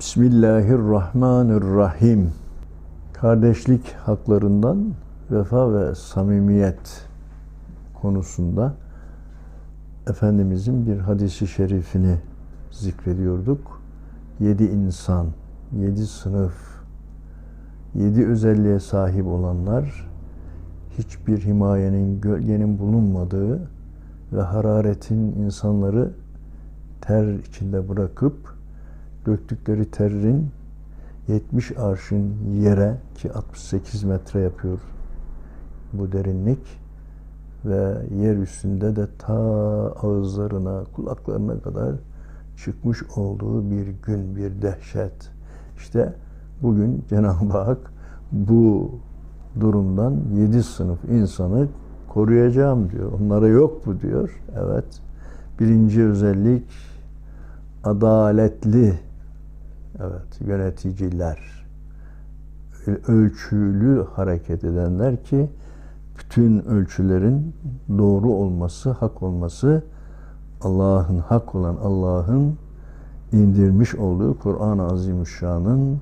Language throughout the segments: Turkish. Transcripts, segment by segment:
Bismillahirrahmanirrahim. Kardeşlik haklarından vefa ve samimiyet konusunda Efendimizin bir hadisi şerifini zikrediyorduk. Yedi insan, yedi sınıf, yedi özelliğe sahip olanlar hiçbir himayenin, gölgenin bulunmadığı ve hararetin insanları ter içinde bırakıp döktükleri terrin 70 arşın yere ki 68 metre yapıyor bu derinlik ve yer üstünde de ta ağızlarına, kulaklarına kadar çıkmış olduğu bir gün, bir dehşet. İşte bugün Cenab-ı Hak bu durumdan yedi sınıf insanı koruyacağım diyor. Onlara yok bu diyor. Evet. Birinci özellik adaletli evet yöneticiler ölçülü hareket edenler ki bütün ölçülerin doğru olması, hak olması Allah'ın hak olan Allah'ın indirmiş olduğu Kur'an-ı Azimüşşan'ın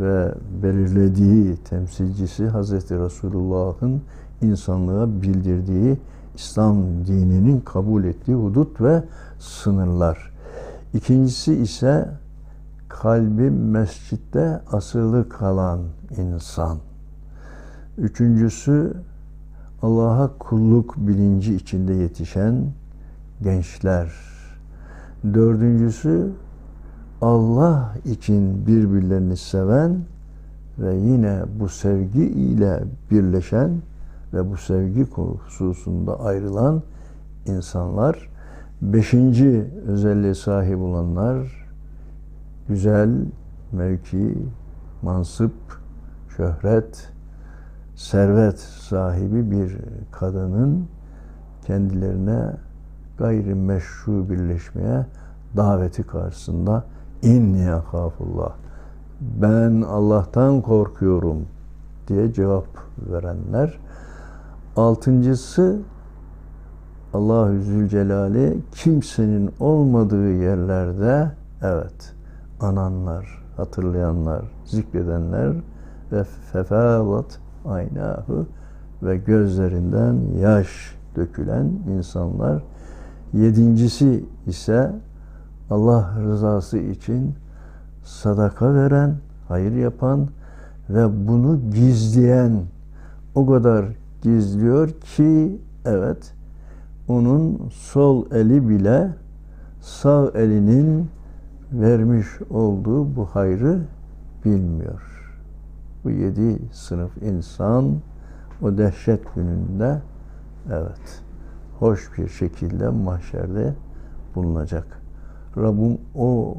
ve belirlediği temsilcisi Hazreti Resulullah'ın insanlığa bildirdiği İslam dininin kabul ettiği hudut ve sınırlar. İkincisi ise kalbi mescitte asılı kalan insan. Üçüncüsü Allah'a kulluk bilinci içinde yetişen gençler. Dördüncüsü Allah için birbirlerini seven ve yine bu sevgi ile birleşen ve bu sevgi hususunda ayrılan insanlar. Beşinci özelliğe sahip olanlar güzel mevki, mansıp, şöhret, servet sahibi bir kadının kendilerine gayri meşru birleşmeye daveti karşısında inni akafullah ben Allah'tan korkuyorum diye cevap verenler. Altıncısı Allahü Zülcelal'i kimsenin olmadığı yerlerde evet ananlar, hatırlayanlar, zikredenler ve fefalat aynahu ve gözlerinden yaş dökülen insanlar. Yedincisi ise Allah rızası için sadaka veren, hayır yapan ve bunu gizleyen o kadar gizliyor ki evet onun sol eli bile sağ elinin vermiş olduğu bu hayrı bilmiyor. Bu yedi sınıf insan o dehşet gününde evet hoş bir şekilde mahşerde bulunacak. Rabbim o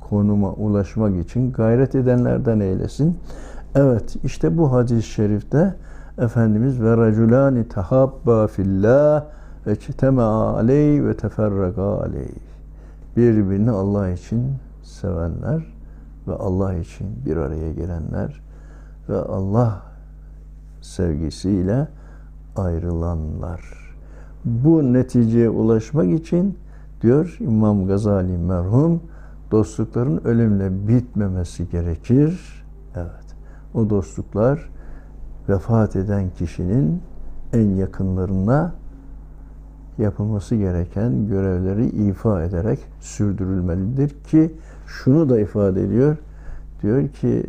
konuma ulaşmak için gayret edenlerden eylesin. Evet işte bu hadis-i şerifte Efendimiz ve raculani tahabba fillah ve çitema aleyh ve teferraka aleyh. Birbirini Allah için sevenler ve Allah için bir araya gelenler ve Allah sevgisiyle ayrılanlar. Bu neticeye ulaşmak için diyor İmam Gazali merhum dostlukların ölümle bitmemesi gerekir. Evet. O dostluklar vefat eden kişinin en yakınlarına yapılması gereken görevleri ifa ederek sürdürülmelidir ki şunu da ifade ediyor. Diyor ki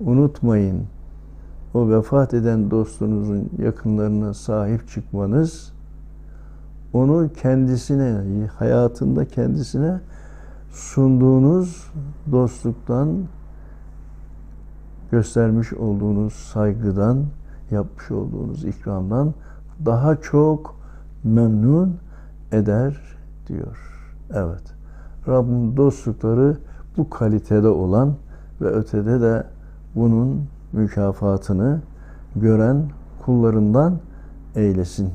unutmayın o vefat eden dostunuzun yakınlarına sahip çıkmanız onu kendisine hayatında kendisine sunduğunuz dostluktan göstermiş olduğunuz saygıdan yapmış olduğunuz ikramdan daha çok memnun eder diyor. Evet. Rabbim dostlukları bu kalitede olan ve ötede de bunun mükafatını gören kullarından eylesin.